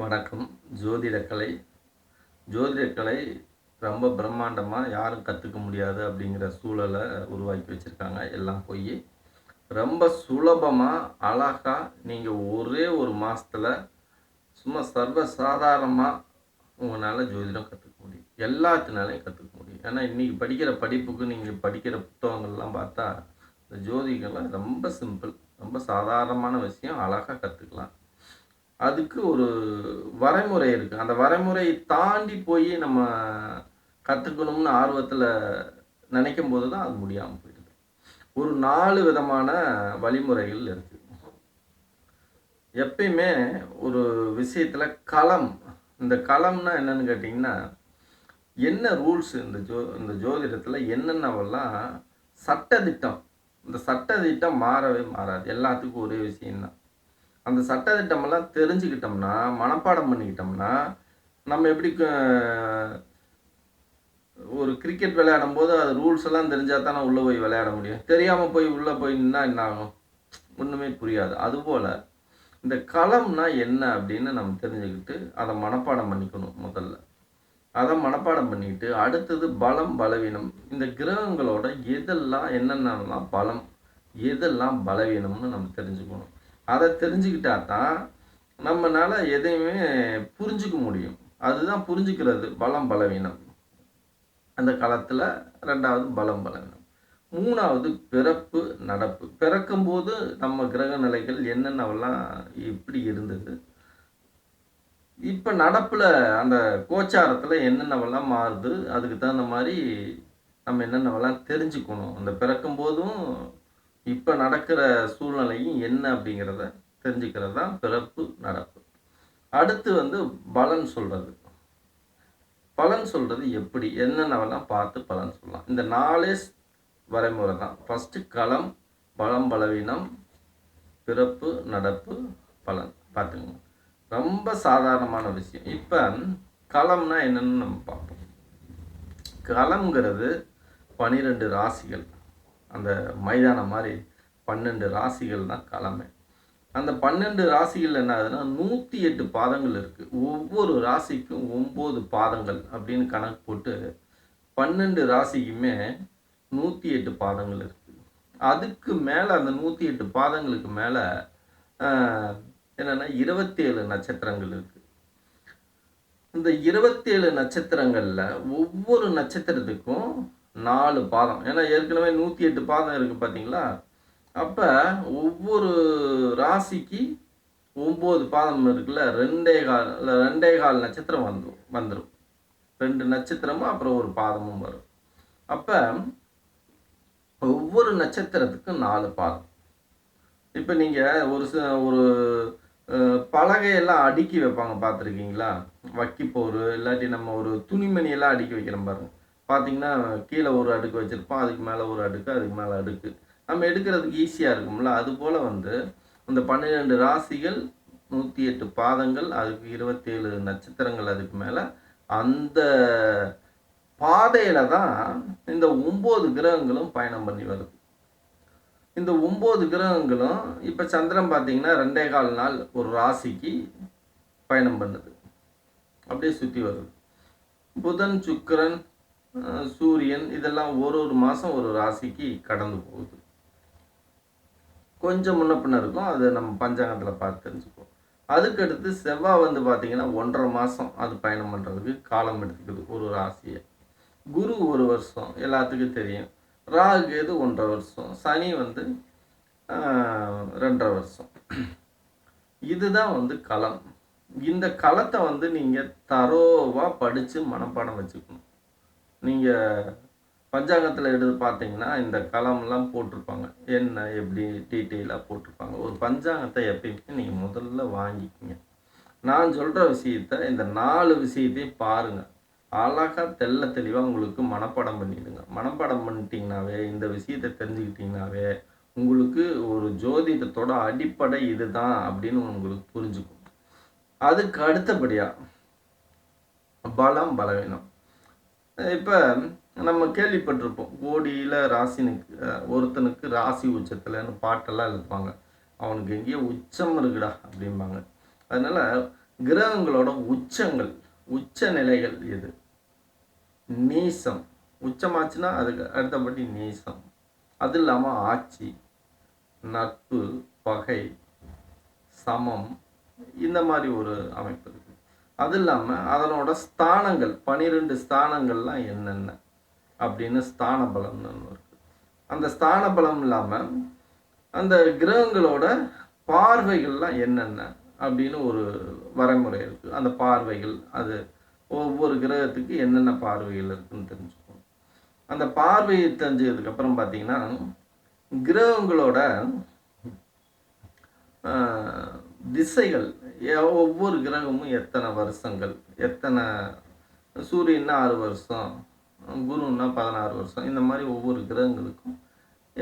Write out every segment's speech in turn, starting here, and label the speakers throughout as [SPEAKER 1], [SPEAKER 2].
[SPEAKER 1] வணக்கம். ஜோதிடக்கலை. ஜோதிடக்கலை ரொம்ப பிரம்மாண்டமாக யாரும் கற்றுக்க முடியாது அப்படிங்கிற சூழலை உருவாக்கி வச்சுருக்காங்க எல்லாம் போய். ரொம்ப சுலபமாக அழகாக நீங்கள் ஒரே ஒரு மாதத்தில் சும்மா சர்வ சாதாரணமாக உங்களால் ஜோதிடம் கற்றுக்க முடியும். எல்லாத்தினாலையும் கற்றுக்க முடியும். ஏன்னா இன்றைக்கி படிக்கிற படிப்புக்கு நீங்கள் படிக்கிற புத்தகங்கள்லாம் பார்த்தா இந்த ஜோதிகள்லாம் ரொம்ப சிம்பிள் ரொம்ப சாதாரணமான விஷயம் அழகாக கற்றுக்கலாம் அதுக்கு ஒரு வரைமுறை இருக்குது அந்த வரைமுறையை தாண்டி போய் நம்ம கற்றுக்கணும்னு ஆர்வத்தில் நினைக்கும் போது தான் அது முடியாமல் போயிடுது. ஒரு நாலு விதமான வழிமுறைகள் இருக்குது எப்பயுமே ஒரு விஷயத்தில் களம். இந்த களம்னா என்னன்னு கேட்டிங்கன்னா என்ன ரூல்ஸ் இந்த ஜோ இந்த ஜோதிடத்தில் என்னென்னவெல்லாம் சட்டதிட்டம் இந்த சட்டதிட்டம் மாறவே மாறாது. எல்லாத்துக்கும் ஒரே விஷயம்தான். அந்த சட்டத்திட்டமெல்லாம் தெரிஞ்சுக்கிட்டோம்னா மனப்பாடம் பண்ணிக்கிட்டோம்னா நம்ம எப்படி ஒரு கிரிக்கெட் விளையாடும் போது அது ரூல்ஸ் எல்லாம் தெரிஞ்சால் தானே உள்ளே போய் விளையாட முடியும். தெரியாமல் போய் உள்ளே போய் நின்னா என்ன ஆகும்? ஒன்றுமே புரியாது. அதுபோல் இந்த களம்னா என்ன அப்படின்னு நம்ம தெரிஞ்சுக்கிட்டு அதை மனப்பாடம் பண்ணிக்கணும் முதல்ல. அதை மனப்பாடம் பண்ணிக்கிட்டு அடுத்தது பலம் பலவீனம். இந்த கிரகங்களோட எதெல்லாம் என்னென்னலாம் பலம் எதெல்லாம் பலவீனம்னு நம்ம தெரிஞ்சுக்கணும். அதை தெரிஞ்சுக்கிட்டா தான் நம்மளால் எதையுமே புரிஞ்சுக்க முடியும். அதுதான் புரிஞ்சுக்கிறது பலம் பலவீனம். அந்த காலத்தில் ரெண்டாவது பலம் பலவீனம். மூணாவது பிறப்பு நடப்பு. பிறக்கும்போது நம்ம கிரக நிலைகள் என்னென்னவெல்லாம் எப்படி இருந்தது? இப்போ நடப்பில் அந்த கோச்சாரத்தில் என்னென்னவெல்லாம் மாறுது? அதுக்கு தகுந்த மாதிரி நம்ம என்னென்னவெல்லாம் தெரிஞ்சுக்கணும். அந்த பிறக்கும் போதும் இப்போ நடக்கிற சூழ்நிலையும் என்ன அப்படிங்கிறத தெரிஞ்சுக்கிறது தான் பிறப்பு நடப்பு. அடுத்து வந்து பலன் சொல்கிறது பலன் சொல்கிறது எப்படி? என்னென்னவெல்லாம் பார்த்து பலன் சொல்லலாம். இந்த நாலேஜ் வரைமுறை தான் ஃபஸ்ட்டு களம் பலம் பலவீனம் பிறப்பு நடப்பு பலன். பார்த்துங்க ரொம்ப சாதாரணமான விஷயம். இப்போ களம்னா என்னன்னு நம்ம பார்ப்போம். களம்ங்கிறது பனிரெண்டு ராசிகள். அந்த மைதானம் மாதிரி பன்னெண்டு ராசிகள் தான் கலமை அந்த பன்னெண்டு ராசிகள் என்ன ஆகுதுன்னா நூற்றி எட்டு பாதங்கள் இருக்குது ஒவ்வொரு ராசிக்கும் ஒம்பது பாதங்கள் அப்படின்னு கணக்கு போட்டு பன்னெண்டு ராசிக்குமே நூற்றி எட்டு பாதங்கள் இருக்குது அதுக்கு மேலே அந்த நூற்றி எட்டு பாதங்களுக்கு மேலே என்னென்னா இருபத்தேழு நட்சத்திரங்கள் இருக்குது இந்த இருபத்தேழு நட்சத்திரங்களில் ஒவ்வொரு நட்சத்திரத்துக்கும் நாலு பாதம். ஏன்னா ஏற்கனவே நூற்றி எட்டு பாதம் இருக்குது பார்த்தீங்களா அப்போ ஒவ்வொரு ராசிக்கு ஒம்பது பாதம் இருக்குல்ல ரெண்டே கால் ரெண்டே கால் நட்சத்திரம் வந்துடும் வந்துடும் ரெண்டு நட்சத்திரமும் அப்புறம் ஒரு பாதமும் வரும். அப்போ ஒவ்வொரு நட்சத்திரத்துக்கும் நாலு பாதம். இப்போ நீங்கள் ஒரு ஒரு பலகையெல்லாம் அடுக்கி வைப்பாங்க பார்த்துருக்கீங்களா வக்கிப்போர் இல்லாட்டி நம்ம ஒரு துணிமணியெல்லாம் அடுக்கி வைக்கிறோம் பாருங்க. பார்த்தீங்கன்னா கீழே ஒரு அடுக்கு வச்சுருப்போம் அதுக்கு மேலே ஒரு அடுக்கு அதுக்கு மேலே அடுக்கு. நம்ம எடுக்கிறதுக்கு ஈஸியாக இருக்கும்ல? அதுபோல் வந்து இந்த பன்னிரெண்டு ராசிகள் நூற்றி எட்டு பாதங்கள் அதுக்கு இருபத்தேழு நட்சத்திரங்கள் அதுக்கு மேலே அந்த பாதையில் தான் இந்த ஒம்பது கிரகங்களும் பயணம் பண்ணி வருது. இந்த ஒம்பது கிரகங்களும் இப்போ சந்திரன் பார்த்தீங்கன்னா ரெண்டே கால் நாள் ஒரு ராசிக்கு பயணம் பண்ணுது. அப்படியே சுற்றி வருது. புதன் சுக்கிரன் சூரியன் இதெல்லாம் ஒரு ஒரு மாதம் ஒரு ராசிக்கு கடந்து போகுது. கொஞ்சம் முன்ன பின்ன இருக்கும். அது நம்ம பஞ்சாங்கத்தில் பார்த்து தெரிஞ்சுக்குவோம். அதுக்கடுத்து செவ்வாய் வந்து பார்த்தீங்கன்னா ஒன்றரை மாதம் அது பயணம் பண்ணுறதுக்கு காலம் எடுத்துக்குது ஒரு ராசியை. குரு ஒரு வருஷம் எல்லாத்துக்கும் தெரியும். ராகு கேது ஒன்றரை வருஷம் சனி வந்து ரெண்டரை வருஷம். இதுதான் வந்து களம் இந்த களத்தை வந்து நீங்கள் தரோவாக படித்து மனப்பாடம் வச்சுக்கணும். நீங்கள் பஞ்சாங்கத்தில் எடுத்து பார்த்தீங்கன்னா இந்த களம்லாம் போட்டிருப்பாங்க. என்ன எப்படி டீட்டெயிலாக போட்டிருப்பாங்க. ஒரு பஞ்சாங்கத்தை எப்பயுமே நீங்கள் முதல்ல வாங்கிக்கிங்க. நான் சொல்கிற விஷயத்த இந்த நாலு விஷயத்தையும் பாருங்கள் அழகாக தெள்ள தெளிவாக உங்களுக்கு மனப்பாடம் பண்ணிடுங்க. மனப்பாடம் பண்ணிட்டீங்கனாவே இந்த விஷயத்தை தெரிஞ்சுக்கிட்டீங்கனாவே உங்களுக்கு ஒரு ஜோதிடத்தோட அடிப்படை இதுதான் அப்படின்னு உங்களுக்கு புரிஞ்சுக்கும். அதுக்கு அடுத்தபடியாக பலம் பலவீனம். இப்போ நம்ம கேள்விப்பட்டிருப்போம் கோடியில் ராசினுக்கு ஒருத்தனுக்கு ராசி உச்சத்தில்னு பாட்டெல்லாம் எழுதுவாங்க. அவனுக்கு எங்கேயோ உச்சம் இருக்குடா அப்படிம்பாங்க. அதனால் கிரகங்களோட உச்சங்கள் உச்ச நிலைகள் எது? நீசம். உச்சமாச்சுன்னா அதுக்கு அடுத்தபடி நீசம். அது இல்லாமல் ஆட்சி நட்பு பகை சமம். இந்த மாதிரி ஒரு அமைப்பு இருக்குது அது இல்லாமல் அதனோட ஸ்தானங்கள் பனிரெண்டு ஸ்தானங்கள்லாம் என்னென்ன? அப்படின்னு ஸ்தான பலம்னு ஒன்று இருக்கு. அந்த ஸ்தான பலம் இல்லாமல் அந்த கிரகங்களோட பார்வைகள்லாம் என்னென்ன? அப்படின்னு ஒரு வரைமுறை இருக்குது அந்த பார்வைகள் அது ஒவ்வொரு கிரகத்துக்கு என்னென்ன பார்வைகள் இருக்குன்னு தெரிஞ்சுக்கணும். அந்த பார்வையை தெரிஞ்சதுக்கப்புறம் பார்த்திங்கன்னா பார்த்தீங்கன்னா கிரகங்களோட திசைகள் ஒவ்வொரு கிரகமும் எத்தனை வருஷங்கள்? எத்தனை சூரியன்னா ஆறு வருஷம் குருன்னா பதினாறு வருஷம். இந்த மாதிரி ஒவ்வொரு கிரகங்களுக்கும்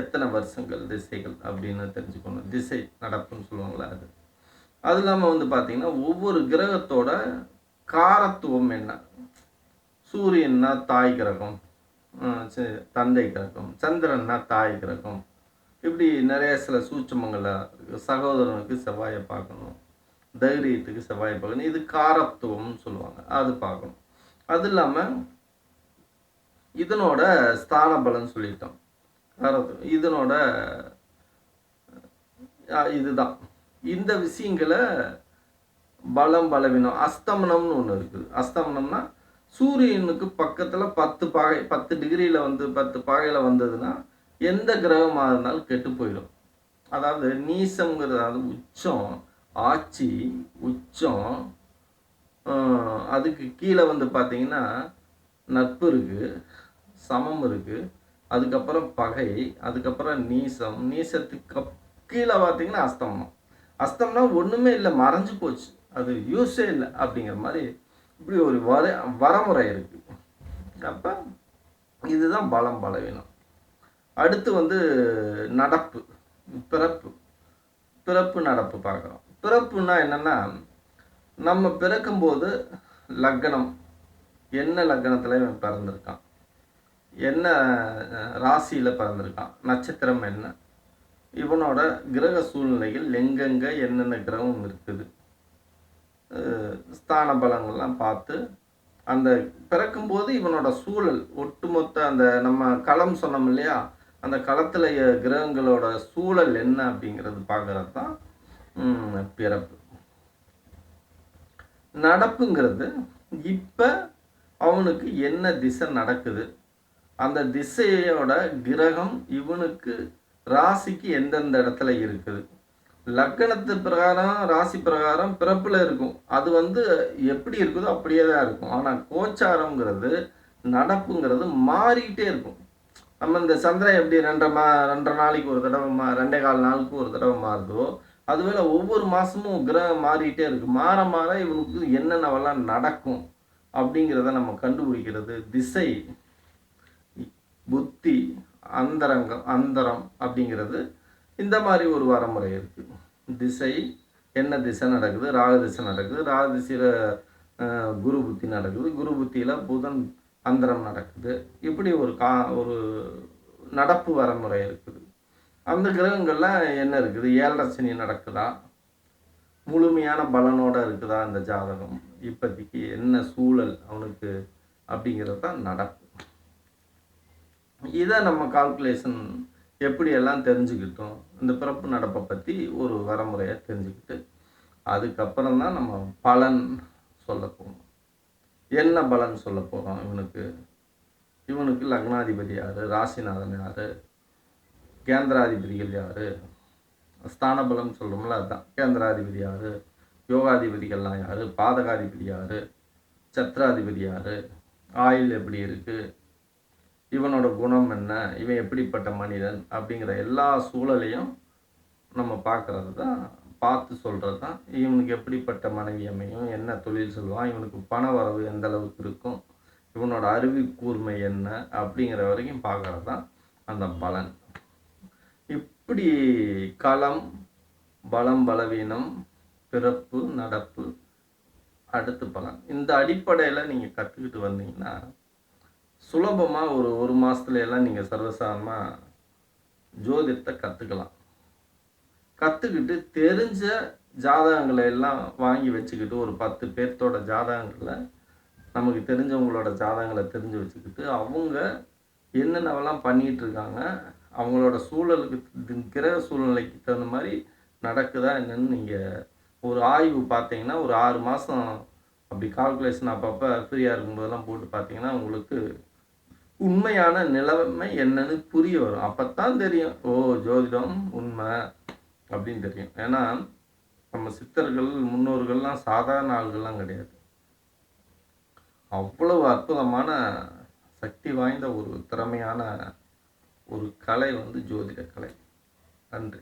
[SPEAKER 1] எத்தனை வருஷங்கள் திசைகள் அப்படின்னு தெரிஞ்சுக்கணும். திசை நடப்புன்னு சொல்லுவாங்களா அது. அது இல்லாமல் வந்து பார்த்திங்கன்னா ஒவ்வொரு கிரகத்தோட காரத்துவம் என்ன? சூரியன்னா தாய் கிரகம் தந்தை கிரகம் சந்திரன்னா தாய் கிரகம். இப்படி நிறைய சில சூட்சமங்களை சகோதரனுக்கு செவ்வாயை பார்க்கணும். தைரியத்துக்கு செவ்வாய் பகவான் இது காரத்துவம்னு சொல்லுவாங்க. அது பார்க்கணும். அது இல்லாமல் இதனோட ஸ்தான பலன் சொல்லிட்டோம். காரத்துவம். இதனோட அஹ், இதுதான். இந்த விஷயங்களை பலம் பலவீனம் அஸ்தமனம்னு ஒன்று இருக்குது. அஸ்தமனம்னா சூரியனுக்கு பக்கத்தில் பத்து பாகை பத்து டிகிரியில் வந்து பத்து பாகையில் வந்ததுன்னா எந்த கிரகமாக இருந்தாலும் கெட்டு போயிடும். அதாவது நீசம்ங்கிறது அதாவது உச்சம். ஆட்சி உச்சம் அதுக்கு கீழே வந்து பார்த்தீங்கன்னா நட்பு இருக்குது சமம் இருக்குது அதுக்கப்புறம் பகை அதுக்கப்புறம் நீசம் நீசத்துக்கு கீழே பார்த்தீங்கன்னா அஸ்தமனம். அஸ்தம்னா ஒன்றுமே இல்லை மறைஞ்சு போச்சு. அது யூஸே இல்லை அப்படிங்கிற மாதிரி இப்படி ஒரு வர வரமுறை இருக்குது அப்போ இதுதான் பலம் பலவீனம். அடுத்து வந்து நடப்பு பிறப்பு பிறப்பு நடப்பு பார்க்குறோம். பிறப்புன்னா என்னன்னா நம்ம பிறக்கும்போது லக்னம் என்ன லக்னத்தில் இவன் பிறந்திருக்கான்? என்ன ராசியில் பிறந்திருக்கான்? நட்சத்திரம் என்ன? இவனோட கிரக சூழ்நிலையில் எங்கெங்கே என்னென்ன கிரகம் இருக்குது? ஸ்தான பலங்கள்லாம் பார்த்து அந்த பிறக்கும்போது இவனோட சூழல் ஒட்டுமொத்த அந்த நம்ம களம் சொன்னோம் இல்லையா? அந்த களத்தில் கிரகங்களோட சூழல் என்ன அப்படிங்கிறது பார்க்குறது தான் பிறப்பு. நடப்புங்கிறது இப்போ அவனுக்கு என்ன திசை நடக்குது? அந்த திசையோட கிரகம் இவனுக்கு ராசிக்கு எந்தெந்த இடத்துல இருக்குது? லக்கணத்து பிரகாரம் ராசி பிரகாரம் பிறப்புல இருக்கும். அது வந்து எப்படி இருக்குதோ அப்படியே தான் இருக்கும். ஆனால் கோச்சாரம்ங்கிறது நடப்புங்கிறது மாறிக்கிட்டே இருக்கும். நம்ம இந்த சந்திரன் எப்படி ரெண்டரை மா ரெண்டரை நாளைக்கு ஒரு தடவை மா ரெண்டே கால் நாளுக்கு ஒரு தடவை மாறுதோ அதுவேளை ஒவ்வொரு மாதமும் கிரகம் மாறிட்டே இருக்கு. மாற மாற இவனுக்கு என்னென்னவெல்லாம் நடக்கும் அப்படிங்கிறத நம்ம கண்டுபிடிக்கிறது. திசை புத்தி அந்தரங்கம் அந்தரம் அப்படிங்கிறது இந்த மாதிரி ஒரு வரமுறை இருக்கு. திசை என்ன திசை நடக்குது? ராக திசை நடக்குது. ராக திசையில் குரு புத்தி நடக்குது. குரு புத்தியில் புதன் அந்தரம் நடக்குது. இப்படி ஒரு கா ஒரு நடப்பு வரமுறை இருக்குது. அந்த கிரகங்கள்லாம் என்ன இருக்குது? ஏழரை சனி நடக்குதா? முழுமையான பலனோடு இருக்குதா அந்த ஜாதகம்? இப்போதைக்கு என்ன சூழல் அவனுக்கு அப்படிங்கிறது தான் நடப்பு இதை நம்ம கால்குலேஷன் எப்படியெல்லாம் தெரிஞ்சுக்கிட்டோம்? இந்த பிறப்பு நடப்பை பற்றி ஒரு வரமுறையை தெரிஞ்சுக்கிட்டு அதுக்கப்புறம் தான் நம்ம பலன் சொல்ல போகணும் என்ன பலன் சொல்ல போகிறோம் இவனுக்கு இவனுக்கு லக்னாதிபதி யார்? ராசிநாதன் யார்? கேந்திராதிபதிகள் யார்? ஸ்தான பலம் சொல்கிறோம்ல அதுதான் கேந்திராதிபதி யார்? யோகாதிபதிகள்லாம் யார்? பாதகாதிபதி யார்? சத்ராதிபதி யார்? ஆயில் எப்படி இருக்குது இவனோட குணம் என்ன? இவன் எப்படிப்பட்ட மனிதன்? அப்படிங்கிற எல்லா சூழலையும் நம்ம பார்க்குறது தான் பார்த்து சொல்கிறது தான் இவனுக்கு எப்படிப்பட்ட மனைவி அமையும்? என்ன தொழில் சொல்லுவான்? இவனுக்கு பண வரவு எந்த அளவுக்கு இருக்கும்? இவனோட அறிவு கூர்மை என்ன? அப்படிங்கிற வரைக்கும் பார்க்கறது தான் அந்த பலன். இப்படி களம் பலம் பலவீனம் பிறப்பு நடப்பு அடுத்து பலன். இந்த அடிப்படையில் நீங்கள் கற்றுக்கிட்டு வந்தீங்கன்னா சுலபமாக ஒரு ஒரு மாதத்துல எல்லாம் நீங்கள் சர்வசாதாரணமாக ஜோதிடத்தை கற்றுக்கலாம் கற்றுக்கிட்டு தெரிஞ்ச ஜாதகங்களை எல்லாம் வாங்கி வச்சுக்கிட்டு ஒரு பத்து பேர்த்தோட ஜாதகங்களை நமக்கு தெரிஞ்சவங்களோட ஜாதகங்களை தெரிஞ்சு வச்சுக்கிட்டு அவங்க என்னென்னவெல்லாம் பண்ணிகிட்டு இருக்காங்க அவங்களோட சூழலுக்கு கிரக சூழ்நிலைக்கு தகுந்த மாதிரி நடக்குதா என்னன்னு நீங்கள் ஒரு ஆய்வு பார்த்தீங்கன்னா ஒரு ஆறு மாதம் அப்படி கால்குலேஷன் அப்பப்போ ஃப்ரீயாக இருக்கும்போதெல்லாம் போட்டு பார்த்தீங்கன்னா உங்களுக்கு உண்மையான நிலைமை என்னன்னு புரிய வரும். அப்போ தான் தெரியும். ஓ ஜோதிடம் உண்மை அப்படின்னு தெரியும். ஏன்னா நம்ம சித்தர்கள் முன்னோர்கள்லாம் சாதாரண ஆள்கள்லாம் கிடையாது. அவ்வளவு அற்புதமான சக்தி வாய்ந்த ஒரு திறமையான ஒரு கலை வந்து ஜோதிட கலை. நன்றி.